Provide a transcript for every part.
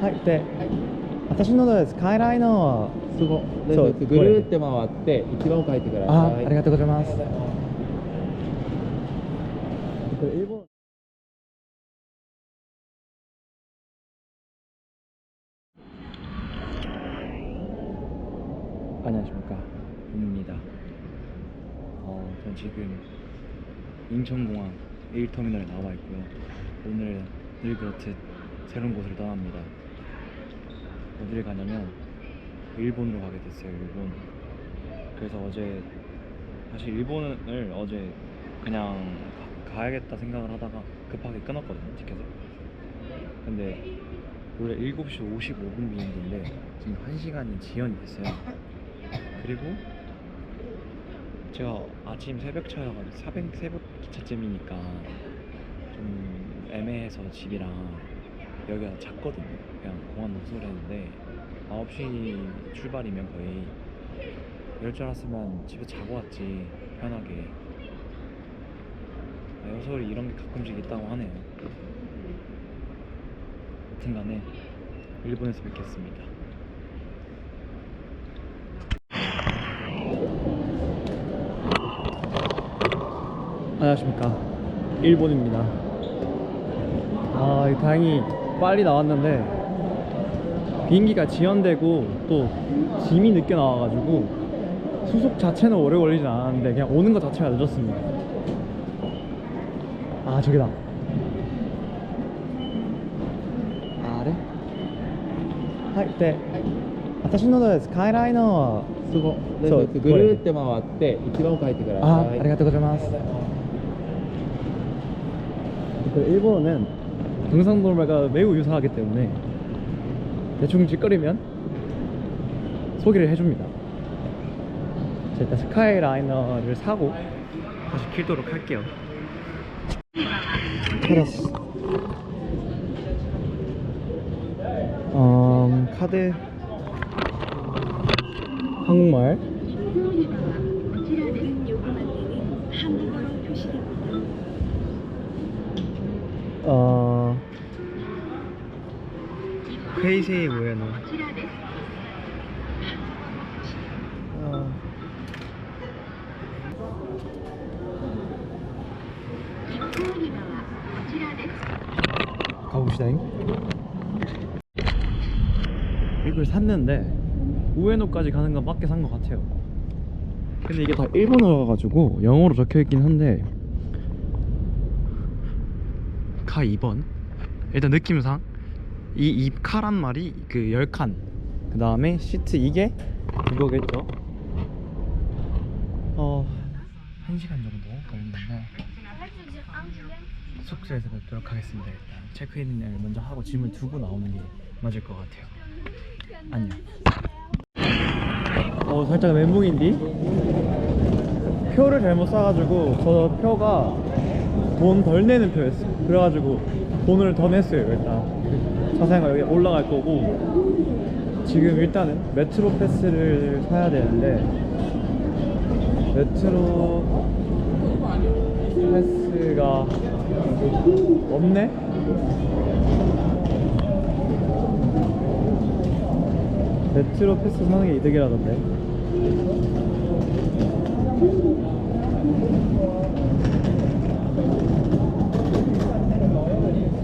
はいで私のですスカイライナーはすごでそうぐるーって回って一番奥入ってくだあさいありがとうございますこれ英語 안녕하십니까 봄입니다 어, 전 지금 인천공항 1터미널에 나와 있고요 오늘 늘 그렇듯 새로운 곳으로 떠납니다 어디를 가냐면 일본으로 가게 됐어요 일본. 그래서 어제 사실 일본을 어제 그냥 가, 가야겠다 생각을 하다가 급하게 끊었거든요 티켓을. 근데 원래 7시 55분 비행기인데 지금 1시간이 지연이 됐어요. 그리고 제가 아침 새벽 차여가지고 새벽, 새벽 기차쯤이니까 좀 애매해서 집이랑 여기가 작거든요. 그냥 공항 노선을 했는데 9시 출발이면 거의 이럴 줄 알았으면 집에 자고 왔지 편하게. 아, 여서울이 이런 게 가끔씩 있다고 하네요. 여튼간에 일본에서 뵙겠습니다. 안녕하십니까. 일본입니다. 아 다행히 빨리 나왔는데 비행기가 지연되고 또 짐이 늦게 나와가지고 수속 자체는 오래 걸리진 않았는데 그냥 오는 것 자체가 늦었습니다 아 저기다 아래? はいで私のですスカイライナーはすごでそうぐるーって回って一番奥入ってくだあさいありがとうございます 그 일본은 경상도말과 매우 유사하기 때문에 대충 짓거리면 소개를 해줍니다. 일단 스카이라이너를 사고 다시 길도록 할게요. 테라스. 음, 카드. 한국말. 어, 페이세이 뭐야 너? 어. 가봅시다 이걸 샀는데 우에노까지 가는 건 밖에 산 것 같아요. 근데 이게 다 일본어라 가지고 영어로 적혀있긴 한데 가 2번. 일단 느낌상. 이, 이 카란 말이 그 10칸. 그 다음에 시트 이게 이거겠죠. 어 1시간 정도 걸리는데 숙소에서 뵙도록 하겠습니다. 일단 체크인을 먼저 하고 짐을 두고 나오는 게 맞을 것 같아요. 안녕. 어 살짝 멘붕인디? 표를 잘못 사가지고 저 표가 돈 덜 내는 표였어. 그래가지고 돈을 더 냈어요 일단 거 여기 올라갈 거고 지금 일단은 메트로 패스를 사야 되는데 메트로 패스가 없네? 메트로 패스 사는 게 이득이라던데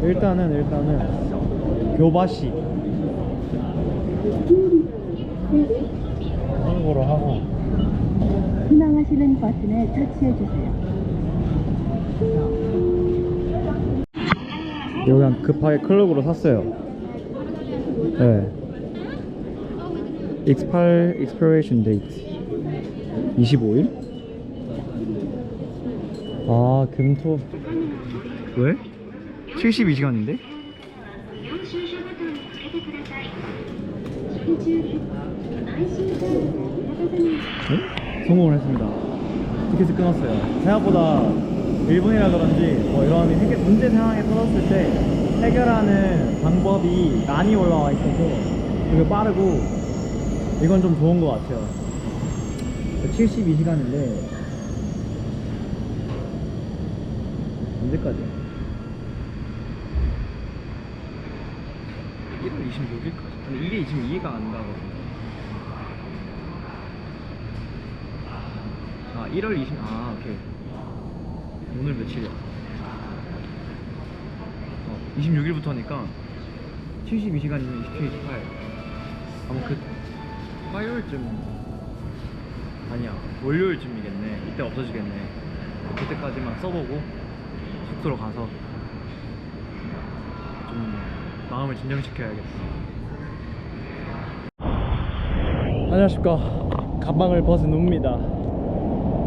일단은 일단은 교바시 한국어로 하고 희망하시는 버튼을 터치해 주세요. 이거 그냥 급하게 클럽으로 샀어요. 네. expire expiration date 25일? 아 금토 왜? 72시간인데? てください。式中です。IC カードが裏方に 네? 성공을 했습니다. 티켓을 끊었어요. 생각보다 일본이라 그런지 뭐 이런 해결, 문제 상황에 터졌을 때 해결하는 방법이 많이 올라와 있어서 되게 빠르고 이건 좀 좋은 것 같아요. 72시간인데 언제까지야? 1월 26일까지. 근데 이게 지금 이해가 안 가거든요. 아 1월 20. 아 오케이. 오늘 며칠이야? 어 26일부터니까 72시간이면 27, 28. 아마 그 화요일쯤 아니야 월요일쯤이겠네. 이때 없어지겠네. 그때까지만 써보고 숙소로 가서 좀 마음을 진정시켜야겠다. 안녕하십니까. 가방을 벗은 후입니다.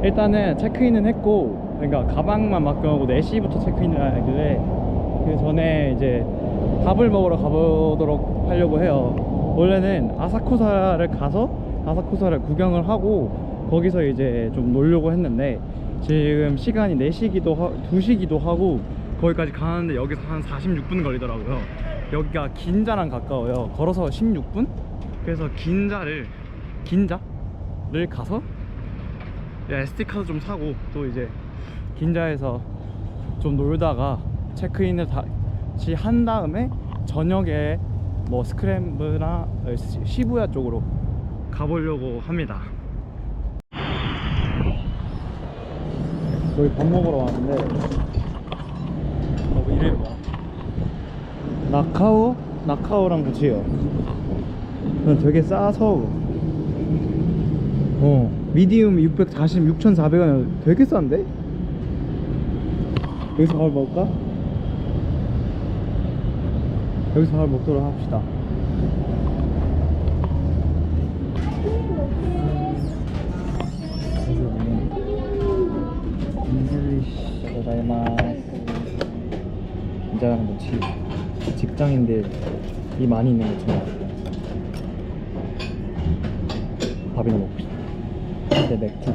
일단은 체크인은 했고, 그러니까 가방만 맡겨놓고 4시부터 체크인을 하길래 그 전에 이제 밥을 먹으러 가보도록 하려고 해요. 원래는 아사쿠사를 가서 아사쿠사를 구경을 하고 거기서 이제 좀 놀려고 했는데 지금 시간이 4시기도 하, 2시기도 하고 거기까지 가는데 여기서 한 46분 걸리더라고요. 여기가 긴자랑 가까워요. 걸어서 16분? 그래서 긴자를 긴자를 가서 SD 카드 좀 사고 또 이제 긴자에서 좀 놀다가 체크인을 다시 한 다음에 저녁에 뭐 스크램블이나 시- 시부야 쪽으로 가보려고 합니다. 여기 밥 먹으러 왔는데 어, 이름이 뭐야? 나카오? 나카오랑 같이요. 되게 싸서 어 미디움 640, 6,400원 되게 싼데? 여기서 밥을 먹을까? 여기서 밥을 먹도록 합시다. 인글리시 고자이마스 긴자랑 같이 직장인들 이 많이 있는 거 좋아 밥이나 먹읍시다. 근데 맥주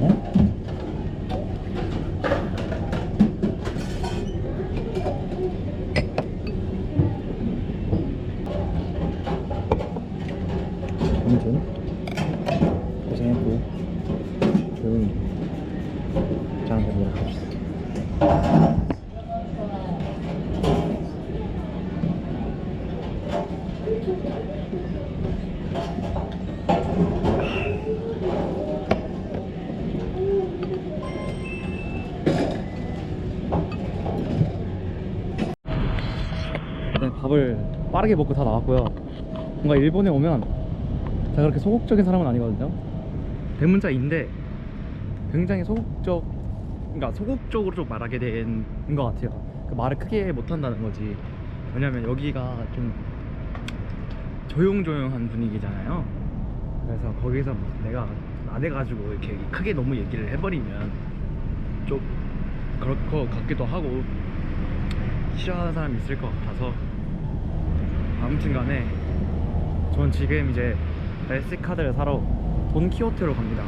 어? 아무튼 고생했고 조용히 저한테 뭐라 합시다 일단 밥을 빠르게 먹고 다 나왔고요. 뭔가 일본에 오면 제가 그렇게 소극적인 사람은 아니거든요. 대문자인데 굉장히 소극적, 그러니까 소극적으로 좀 말하게 된 것 같아요. 그 말을 크게 못 한다는 거지. 왜냐면 여기가 좀 조용조용한 분위기잖아요. 그래서 거기서 막 내가 나대가지고 이렇게 크게 너무 얘기를 해버리면 좀 그럴 것 같기도 하고 싫어하는 사람이 있을 것 같아서 아무튼 간에 전 지금 이제 SD 카드를 사러 돈키호테로 갑니다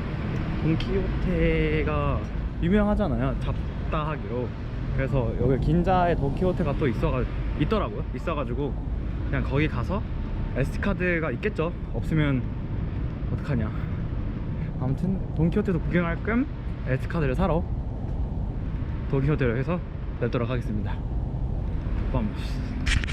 돈키호테가 유명하잖아요. 잡다 하기로. 그래서 여기 긴자에 돈키호테가 또 있어가 있더라고요. 있어가지고 그냥 거기 가서 SD카드가 있겠죠? 없으면 어떡하냐. 아무튼 돈키호테도 구경할 겸 SD카드를 사러 돈키호테로 해서 내도록 하겠습니다. Vamos.